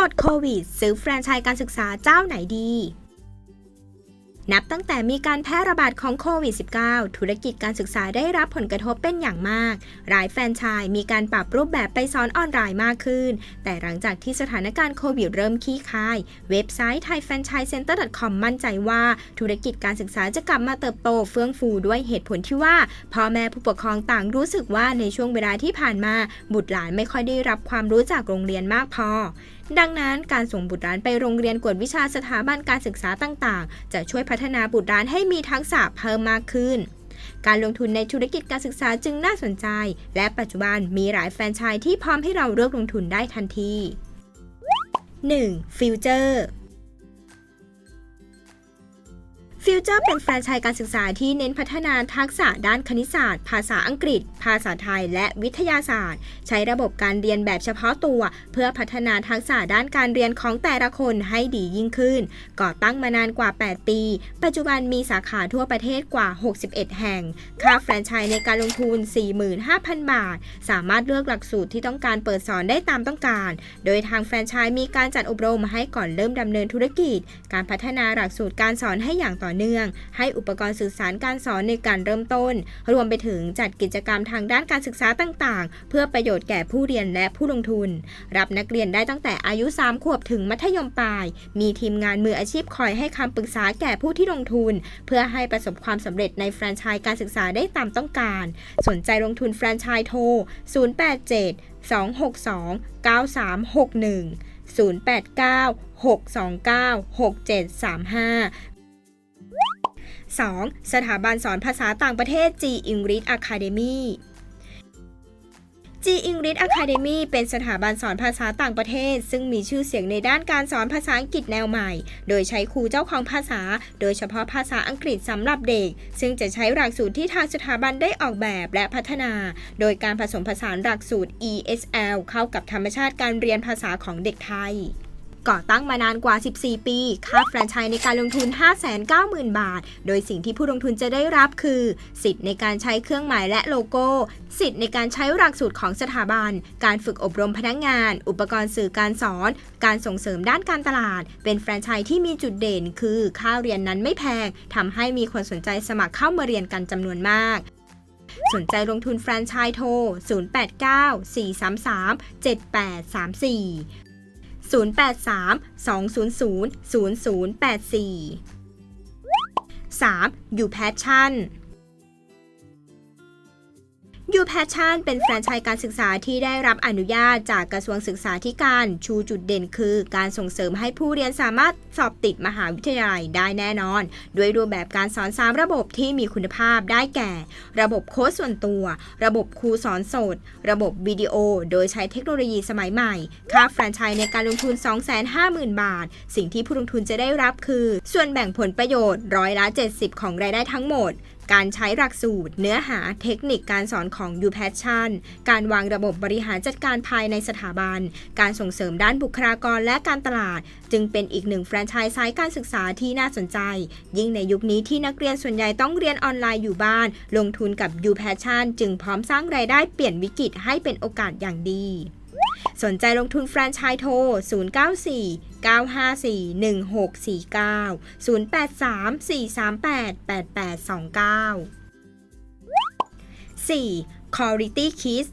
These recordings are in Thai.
มดโควิด ซื้อแฟรนไชส์การศึกษาเจ้าไหนดี นับตั้งแต่มีการแพร่ระบาดของโควิด -19 ธุรกิจการศึกษาได้รับผลกระทบเป็นอย่างมาก รายแฟรนไชส์มีการปรับรูปแบบไปสอนออนไลน์มากขึ้น แต่หลังจากที่สถานการณ์โควิดเริ่มคลี่คลาย เว็บไซต์ thaifranchisecenter.com มั่นใจว่าธุรกิจการศึกษาจะกลับมาเติบโตเฟื่องฟูด้วยเหตุผลที่ว่าพ่อแม่ผู้ปกครองต่างรู้สึกว่าในช่วงเวลาที่ผ่านมา บุตรหลานไม่ค่อยได้รับความรู้จากโรงเรียนมากพอ ดังนั้นการส่งบุตรหลานไปโรงเรียนกวดวิชาสถาบันการศึกษาต่างๆ จะช่วยพัฒนาบุตรหลานให้มีทักษะเพิ่มมากขึ้น การลงทุนในธุรกิจการศึกษาจึงน่าสนใจ และปัจจุบันมีหลายแฟรนไชส์ที่พร้อมให้เราเลือกลงทุนได้ทันที 1. ฟิวเจอร์ ฟิวเจอร์เป็นแฟรนไชส์การศึกษาที่เน้นพัฒนาทักษะด้านคณิตศาสตร์ ภาษาอังกฤษ ภาษาไทย และวิทยาศาสตร์ ใช้ระบบการเรียนแบบเฉพาะตัว เพื่อพัฒนาทักษะด้านการเรียนของแต่ละคนให้ดียิ่งขึ้น ก่อตั้งมานานกว่า 8 ปี ปัจจุบันมีสาขาทั่วประเทศกว่า 61 แห่ง ค่าแฟรนไชส์ในการลงทุน 45,000 บาท สามารถเลือกหลักสูตรที่ต้องการเปิดสอนได้ตามต้องการ โดยทางแฟรนไชส์มีการจัดอบรมให้ก่อนเริ่มดำเนินธุรกิจ การพัฒนาหลักสูตรการสอนให้อย่างต่อเนื่อง ให้อุปกรณ์สื่อสารการสอนในการเริ่มต้น รวมไปถึงจัดกิจกรรมทางด้านการศึกษาต่างๆ เพื่อประโยชน์แก่ผู้เรียนและผู้ลงทุน รับนักเรียนได้ตั้งแต่อายุ 3 ขวบถึงมัธยมปลาย มีทีมงานมืออาชีพคอยให้คำปรึกษาแก่ผู้ที่ลงทุน เพื่อให้ประสบความสำเร็จในแฟรนไชส์การศึกษาได้ตามต้องการ สนใจลงทุนแฟรนไชส์โทร 087 262 9361 089 629 6735 2. สถาบันสอนภาษาต่างประเทศ G English Academy G English Academy เป็นสถาบันสอนภาษาต่างประเทศ ซึ่งมีชื่อเสียงในด้านการสอนภาษาอังกฤษแนวใหม่ โดยใช้ครูเจ้าของภาษา โดยเฉพาะภาษาอังกฤษสำหรับเด็ก ซึ่งจะใช้หลักสูตรที่ทางสถาบันได้ออกแบบและพัฒนา โดยการผสมผสานหลักสูตร ESL เข้ากับธรรมชาติการเรียนภาษาของเด็กไทย ก่อตั้งมานานกว่า 14 ปี ค่าแฟรนไชส์ในการลงทุน 590,000 บาท โดยสิ่งที่ผู้ลงทุนจะได้รับคือ สิทธิ์ในการใช้เครื่องหมายและโลโก้ สิทธิ์ในการใช้หลักสูตรของสถาบัน การฝึกอบรมพนักงาน อุปกรณ์สื่อการสอน การส่งเสริมด้านการตลาด เป็นแฟรนไชส์ที่มีจุดเด่น คือ ค่าเรียนนั้นไม่แพงทำให้มีคนสนใจสมัครเข้ามาเรียนกันจำนวนมากสนใจลงทุนแฟรนไชส์โทร 089 433 7834 083 200 0084 3. อยู่แพชชั่น ยูแพชชั่นเป็นแฟรนไชส์การศึกษาที่ได้รับอนุญาตจากกระทรวงศึกษาธิการชูจุดเด่นคือ การส่งเสริมให้ผู้เรียนสามารถสอบติดมหาวิทยาลัยได้แน่นอน ด้วยรูปแบบการสอน 3 ระบบที่มีคุณภาพได้แก่ ระบบโค้ชส่วนตัว ระบบครูสอนสด ระบบวิดีโอ โดยใช้เทคโนโลยีสมัยใหม่ ค่าแฟรนไชส์ในการลงทุน 250,000 บาท สิ่งที่ผู้ลงทุนจะได้รับคือ ส่วนแบ่งผลประโยชน์ร้อยละ 70 ของรายได้ทั้งหมด การใช้หลักสูตร เนื้อหาเทคนิคการสอนของ UPassion การวางระบบบริหารจัดการภายในสถาบัน การส่งเสริมด้านบุคลากรและการตลาด จึงเป็นอีกหนึ่งแฟรนไชส์สายการศึกษาที่น่าสนใจ ยิ่งในยุคนี้ที่นักเรียนส่วนใหญ่ต้องเรียนออนไลน์อยู่บ้าน ลงทุนกับ UPassion จึงพร้อมสร้างรายได้เปลี่ยนวิกฤตให้เป็นโอกาสอย่างดี สนใจลงทุนแฟรนไชส์โทร 094 954 1649 083 438 8829 4. Quality Kids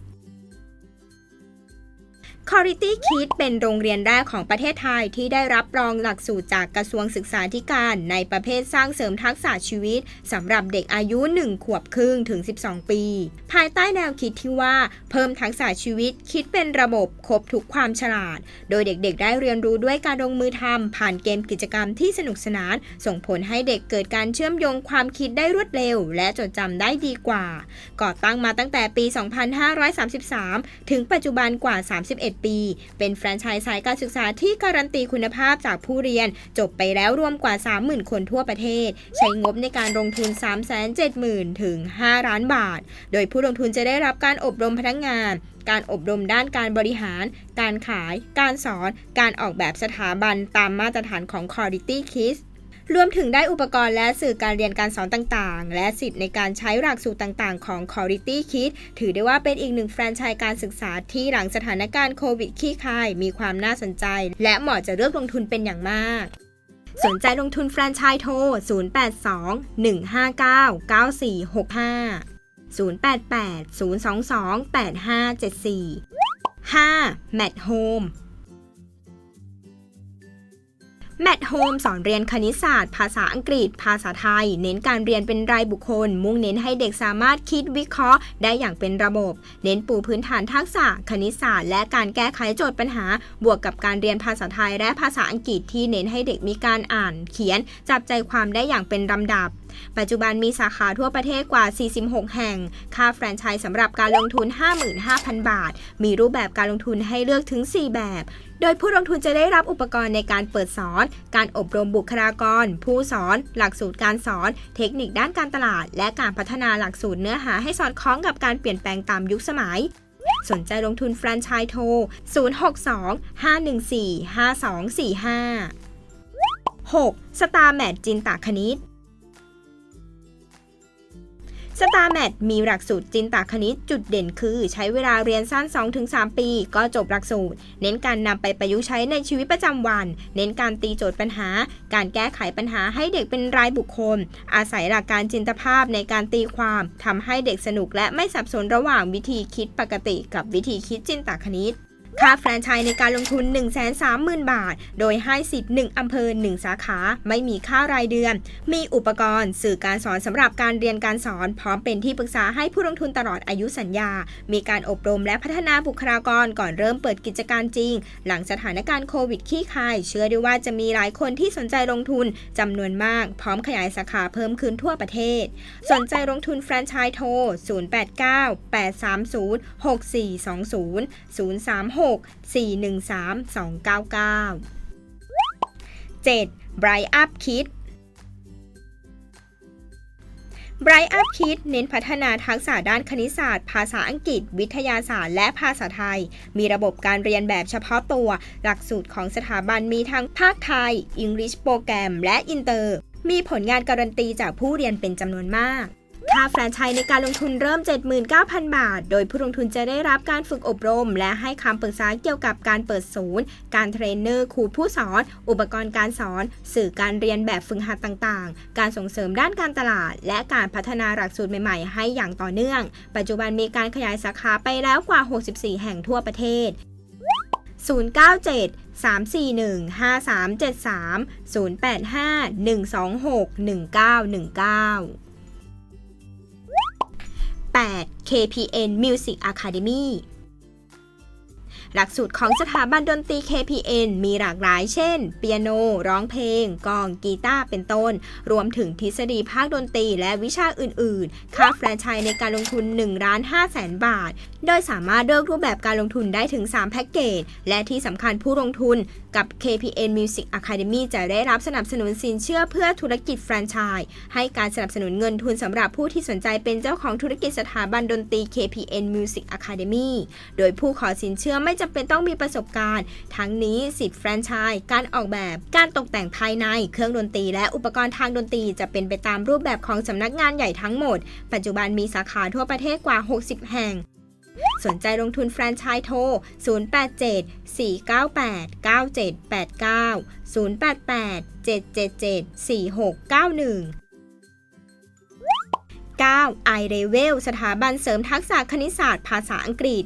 Quality Kids เป็นโรงเรียนแรกของประเทศไทยที่ได้รับรองหลักสูตรจากกระทรวงศึกษาธิการ ในประเภทสร้างเสริมทักษะชีวิตสำหรับเด็กอายุ 1 ขวบครึ่งถึง 12 ปี ภายใต้แนวคิดที่ว่า เพิ่มทักษะชีวิตคิดเป็นระบบครบทุกความฉลาด โดยเด็กๆ ได้เรียนรู้ด้วยการลงมือทำผ่านเกมกิจกรรมที่สนุกสนาน ส่งผลให้เด็กเกิดการเชื่อมโยงความคิดได้รวดเร็ว และจดจำได้ดีกว่า ก่อตั้งมาตั้งแต่ปี 2533 ถึงปัจจุบันกว่า 31ปี เป็นแฟรนไชส์สายการศึกษาที่การันตีคุณภาพจากผู้เรียน จบไปแล้วรวมกว่า 30,000 คนทั่วประเทศ ใช้งบในการลงทุน 370,000 ถึง 5 ล้านบาท โดยผู้ลงทุนจะได้รับการอบรมพนักงานการอบรมด้านการบริหาร การขาย การสอน การออกแบบสถาบันตามมาตรฐานของ Quality Kids รวมถึงได้อุปกรณ์และสื่อการเรียนการสอนต่างๆ และสิทธิ์ในการใช้หลักสูตรต่างๆ ของ Quality Kit ถือได้ว่าเป็นอีกหนึ่งแฟรนไชส์การศึกษาที่หลังสถานการณ์โควิดขี้คาย มีความน่าสนใจ และเหมาะจะเลือกลงทุนเป็นอย่างมากสนใจลงทุนแฟรนไชส์โทร 082 159 9465 088 022 8574 5. Mat Home แมทโฮมสอนเรียนคณิตศาสตร์ ภาษาอังกฤษ ภาษาไทย เน้นการเรียนเป็นรายบุคคล มุ่งเน้นให้เด็กสามารถคิดวิเคราะห์ ได้อย่างเป็นระบบ เน้นปูพื้นฐานทักษะ คณิตศาสตร์ และการแก้ไขโจทย์ปัญหา บวกกับการเรียนภาษาไทยและภาษาอังกฤษที่เน้นให้เด็กมีการอ่าน เขียน จับใจความได้อย่างเป็นลำดับ ปัจจุบันมีสาขาทั่วประเทศกว่า 46 แห่ง ค่าแฟรนไชส์สำหรับการลงทุน 55,000 บาท มีรูปแบบการลงทุนให้เลือกถึง 4 แบบ โดยผู้ลงทุนจะได้รับอุปกรณ์ในการเปิดสอน การอบรมบุคลากร ผู้สอน หลักสูตรการสอน เทคนิคด้านการตลาด และการพัฒนาหลักสูตรเนื้อหาให้สอดคล้องกับการเปลี่ยนแปลงตามยุคสมัย สนใจลงทุนแฟรนไชส์โทร 062 514 5245 6. สตาร์แมทจินตาคณิต สตาร์แมทมีหลักสูตรจินตคณิตจุดเด่นคือ ใช้เวลาเรียนสั้น 2-3 ปี ก็จบหลักสูตร เน้นการนำไปประยุกต์ใช้ในชีวิตประจำวัน เน้นการตีโจทย์ปัญหา การแก้ไขปัญหาให้เด็กเป็นรายบุคคล อาศัยหลักการจินตภาพในการตีความทำให้เด็กสนุกและไม่สับสนระหว่างวิธีคิดปกติกับวิธีคิดจินตคณิต ค่าแฟรนไชส์ในการลงทุน 130,000 บาท โดยให้สิทธิ์ 1 อำเภอ 1 สาขา ไม่มีค่ารายเดือน มีอุปกรณ์ สื่อการสอนสำหรับการเรียนการสอน พร้อมเป็นที่ปรึกษาให้ผู้ลงทุนตลอดอายุสัญญา มีการอบรมและพัฒนาบุคลากรก่อนเริ่มเปิดกิจการจริง หลังสถานการณ์โควิดขี้คาย เชื่อได้ว่าจะมีหลายคนที่สนใจลงทุนจำนวนมาก พร้อมขยายสาขาเพิ่มขึ้นทั่วประเทศ สนใจลงทุนแฟรนไชส์โทร 089 830 6420 036 6 413 299 7. Bright Up Kit Bright Up Kit เน้นพัฒนาทักษะด้านคณิตศาสตร์ ภาษาอังกฤษ วิทยาศาสตร์ และภาษาไทย มีระบบการเรียนแบบเฉพาะตัว หลักสูตรของสถาบันมีทั้งภาคไทย English โปรแกรม และอินเตอร์ มีผลงานการันตีจากผู้เรียนเป็นจำนวนมาก ค่าแฟรนไชส์ในการลงทุนเริ่ม 79,000 บาท โดยผู้ลงทุนจะได้รับการฝึกอบรม และให้คำปรึกษาเกี่ยวกับการเปิดศูนย์ การเทรนเนอร์ครูผู้สอน อุปกรณ์การสอน สื่อการเรียนแบบฝึกหัดต่างๆ การส่งเสริมด้านการตลาด และการพัฒนาหลักสูตรใหม่ๆ ให้อย่างต่อเนื่อง ปัจจุบันมีการขยายสาขาไปแล้วกว่า 64 แห่งทั่วประเทศ 097 341 5373 085 126 1919 8. KPN Music Academy หลักสูตรของสถาบันดนตรี KPN มีหลากหลาย เช่น เปียโน ร้องเพลง กอง กีตาร์ เป็นต้น รวมถึงทฤษฎีภาคดนตรีและวิชาอื่น ๆ ค่าแฟรนไชส์ในการลงทุน1ล้าน5แสนบาท โดยสามารถเลือกรูปแบบการลงทุนได้ถึง 3 แพ็กเกจ และที่สำคัญผู้ลงทุนกับ KPN Music Academy จะได้รับสนับสนุนสินเชื่อเพื่อธุรกิจแฟรนไชส์ให้การสนับสนุนเงินทุนสำหรับผู้ที่สนใจเป็นเจ้าของธุรกิจสถาบันดนตรี KPN Music Academy โดยผู้ขอสินเชื่อไม่จำเป็นต้องมีประสบการณ์ ทั้งนี้สิทธิ์แฟรนไชส์การออกแบบ การตกแต่งภายใน เครื่องดนตรี และอุปกรณ์ทางดนตรีจะเป็นไปตามรูปแบบของสำนักงานใหญ่ทั้งหมด ปัจจุบันมีสาขาทั่วประเทศกว่า 60 แห่งสนใจลงทุนแฟรนไชส์โทร 087 498 9789 088 777 4691 9. i Level สถาบันเสริมทักษะคณิตศาสตร์ภาษาอังกฤษ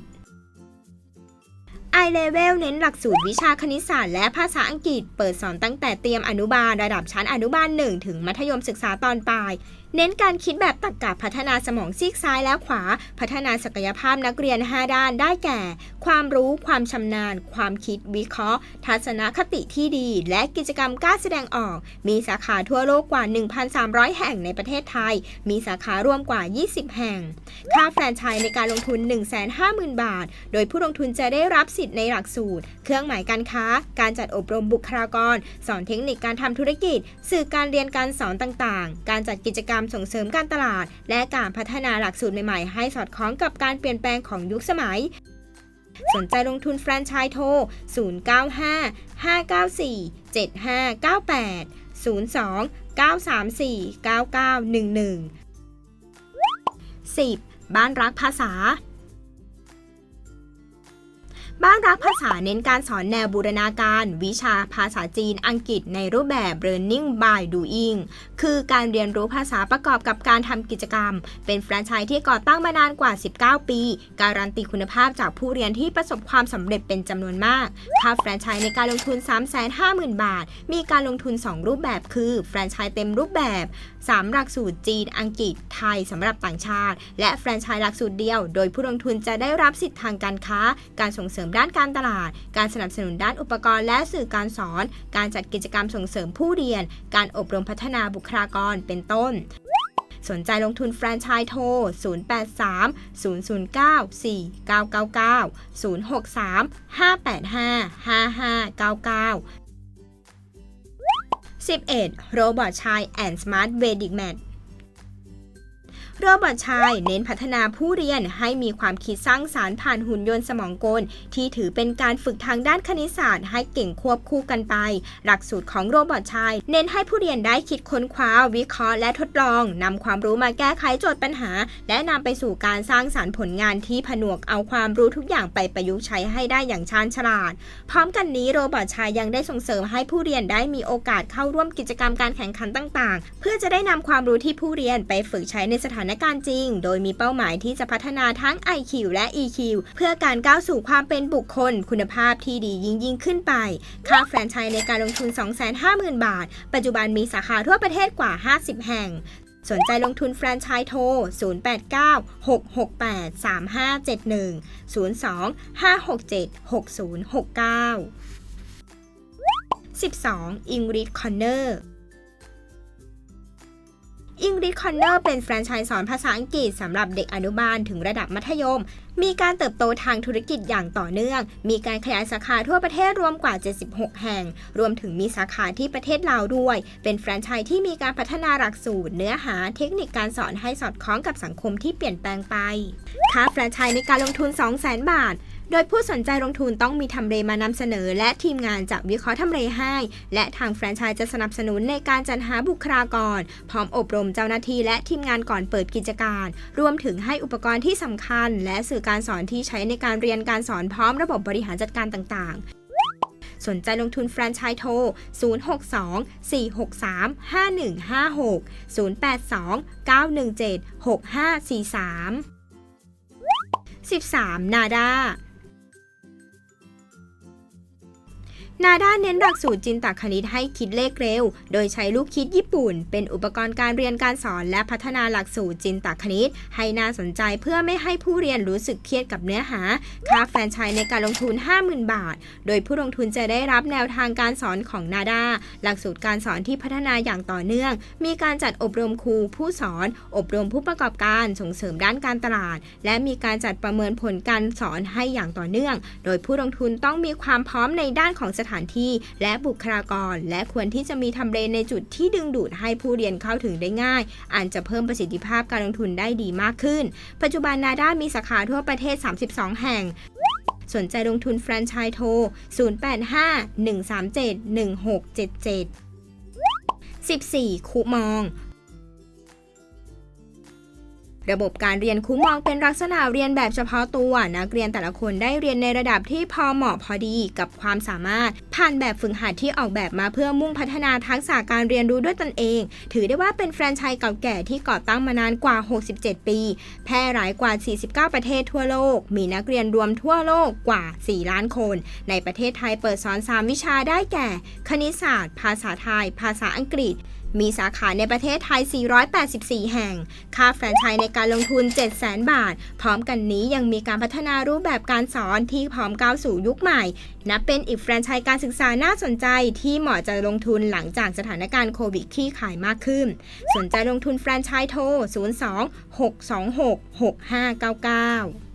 i Level เน้นหลักสูตรวิชาคณิตศาสตร์และภาษาอังกฤษ เปิดสอนตั้งแต่เตรียมอนุบาลระดับชั้นอนุบาล 1 ถึงมัธยมศึกษาตอนปลาย เน้นการคิดแบบตรรกะพัฒนาสมองซีกซ้ายและขวา พัฒนาศักยภาพนักเรียน 5 ด้านได้แก่ ความรู้ ความชำนาญ ความคิดวิเคราะห์ ทัศนคติที่ดี และกิจกรรมกล้าแสดงออก มีสาขาทั่วโลกกว่า 1,300 แห่งในประเทศไทย มีสาขารวมกว่า 20 แห่ง ค่าแฟรนไชส์ในการลงทุน 150,000 บาท โดยผู้ลงทุนจะได้รับสิทธิ์ในหลักสูตร เครื่องหมายการค้า การจัดอบรมบุคลากร สอนเทคนิคการทำธุรกิจ สื่อการเรียนการสอนต่างๆ การจัดกิจกรรมส่งเสริมการตลาด และการพัฒนาหลักสูตรใหม่ๆ ให้สอดคล้องกับการเปลี่ยนแปลงของยุคสมัย สนใจลงทุนแฟรนไชส์โทร 095 594 7598 02 934 9911 10. บ้านรักภาษา บ้านรักภาษาเน้นการสอนแนวบูรณาการ วิชาภาษาจีนอังกฤษในรูปแบบ Learning by Doing คือการเรียนรู้ภาษาประกอบกับการทำกิจกรรม เป็นแฟรนไชส์ที่ก่อตั้งมานานกว่า 19 ปี การันตีคุณภาพจากผู้เรียนที่ประสบความสำเร็จเป็นจำนวนมากค่าแฟรนไชส์ในการลงทุน 350,000 บาท มีการลงทุน 2 รูปแบบคือแฟรนไชส์เต็มรูปแบบ 3 หลักสูตรจีน อังกฤษ ไทยสำหรับต่างชาติ และแฟรนไชส์หลักสูตรเดียว โดยผู้ลงทุนจะได้รับสิทธิทางการค้า การส่งเสริมด้านการตลาด การสนับสนุนด้านอุปกรณ์และสื่อการสอน การจัดกิจกรรมส่งเสริมผู้เรียน การอบรมพัฒนาบุคลากร เป็นต้นสนใจลงทุนแฟรนไชส์โทร 083 009 4999 063 585 5599 11. โรบอทชายแอนด์สมาร์ทเวดิกแมท โรบอทชายเน้นพัฒนาผู้เรียนให้มีความคิดสร้างสารรค์ผ่านหุ่นยนต์สมองกล ที่ถือเป็นการฝึกทางด้านคณิตศาสตร์ให้เก่งควบคู่กันไป หลักสูตรของโรบอทชาย เน้นให้ผู้เรียนได้คิดค้นคว้า วิเคราะห์และทดลองนำความรู้มาแก้ไขโจทย์ปัญหา และนำไปสู่การสร้างสารรค์ผลงานที่ผนวกเอาความรู้ทุกอย่างไปประยุกต์ใช้ให้ได้อย่างชาญฉลาด พร้อมกันนี้โรบอทชายยังได้ส่งเสริมให้ผู้เรียนได้มีโอกาสเข้าร่วมกิจกรรมการแข่งขันต่าง ๆ เพื่อจะได้นำความรู้ที่ผู้เรียนไปฝึกใช้ในสถานานการณ์จริง โดยมีเป้าหมายที่จะพัฒนาทั้ง IQ และ EQ เพื่อการก้าวสู่ความเป็นบุคคล คุณภาพที่ดียิ่งยิ่งขึ้นไป ค่าแฟรนไชส์ในการลงทุน 250,000 บาท ปัจจุบันมีสาขาทั่วประเทศกว่า 50 แห่งสนใจลงทุนแฟรนไชส์โทร 089 668 3571 02 567 6069 12. English Corner อิง i ิ h คอนเนอร์เป็นแฟรนไชส์สอนภาษาอังกฤษสำหรับเด็กอนุบาลถึงระดับมัธยม มีการเติบโตทางธุรกิจอย่างต่อเนื่อง มีการขยายสาขาทั่วประเทศรวมกว่า 76 แห่ง รวมถึงมีสาขาที่ประเทศลาวด้วย เป็นแฟรนไชส์ที่มีการพัฒนาหลักสูตร เนื้อหาเทคนิคการสอนให้สอดคล้องกับสังคมที่เปลี่ยนแปลงไป ค่าแฟรนไชส์ในการลงทุน 200,000 บาท โดยผู้สนใจลงทุนต้องมีทำเลมานำเสนอ และทีมงานจะวิเคราะห์ทำเลให้ และทางแฟรนไชส์จะสนับสนุนในการจัดหาบุคลากร พร้อมอบรมเจ้าหน้าที่และทีมงานก่อนเปิดกิจการ รวมถึงให้อุปกรณ์ที่สำคัญ และสื่อการสอนที่ใช้ในการเรียนการสอนพร้อมระบบบริหารจัดการต่างๆสนใจลงทุนแฟรนไชส์โทร 062 463 5156 082 917 6543 13. นาดา นาด้าเน้นหลักสูตรจินตคณิตให้คิดเลขเร็ว โดยใช้ลูกคิดญี่ปุ่น เป็นอุปกรณ์การเรียนการสอนและพัฒนาหลักสูตรจินตคณิต ให้น่าสนใจเพื่อไม่ให้ผู้เรียนรู้สึกเครียดกับเนื้อหา ค่าแฟรนไชส์ในการลงทุน 50,000 บาท โดยผู้ลงทุนจะได้รับแนวทางการสอนของนาดาหลักสูตรการสอนที่พัฒนาอย่างต่อเนื่อง มีการจัดอบรมครูผู้สอน อบรมผู้ประกอบการส่งเสริมด้านการตลาด และมีการจัดประเมินผลการสอนให้อย่างต่อเนื่อง โดยผู้ลงทุนต้องมีความพร้อมในด้านของสถานที่และบุคลากร และควรที่จะมีทำเลในจุดที่ดึงดูดให้ผู้เรียนเข้าถึงได้ง่ายอาจจะเพิ่มประสิทธิภาพการลงทุนได้ดีมากขึ้น ปัจจุบันนาด้ามีสาขาทั่วประเทศ 32 แห่งสนใจลงทุนแฟรนไชส์โทร 085 137 1677 14. คูมอง ระบบการเรียนคุ้มมองเป็นลักษณะเรียนแบบเฉพาะตัว นักเรียนแต่ละคนได้เรียนในระดับที่พอเหมาะพอดีกับความสามารถ ผ่านแบบฝึกหัดที่ออกแบบมาเพื่อมุ่งพัฒนาทักษะการเรียนรู้ด้วยตนเอง ถือได้ว่าเป็นแฟรนไชส์เก่าแก่ที่ก่อตั้งมานานกว่า 67 ปี แพร่หลายกว่า 49 ประเทศทั่วโลก มีนักเรียนรวมทั่วโลกกว่า 4 ล้านคน ในประเทศไทยเปิดสอน 3 วิชาได้แก่ คณิตศาสตร์ ภาษาไทย ภาษาอังกฤษ มีสาขาในประเทศไทย 484 แห่ง ค่าแฟรนไชส์ในการลงทุน 700,000 บาท พร้อมกันนี้ยังมีการพัฒนารูปแบบการสอนที่พร้อมก้าวสู่ยุคใหม่ นับเป็นอีกแฟรนไชส์การศึกษาน่าสนใจที่เหมาะจะลงทุนหลังจากสถานการณ์โควิดคลี่คลายมากขึ้น สนใจลงทุนแฟรนไชส์โทร 02 626 6599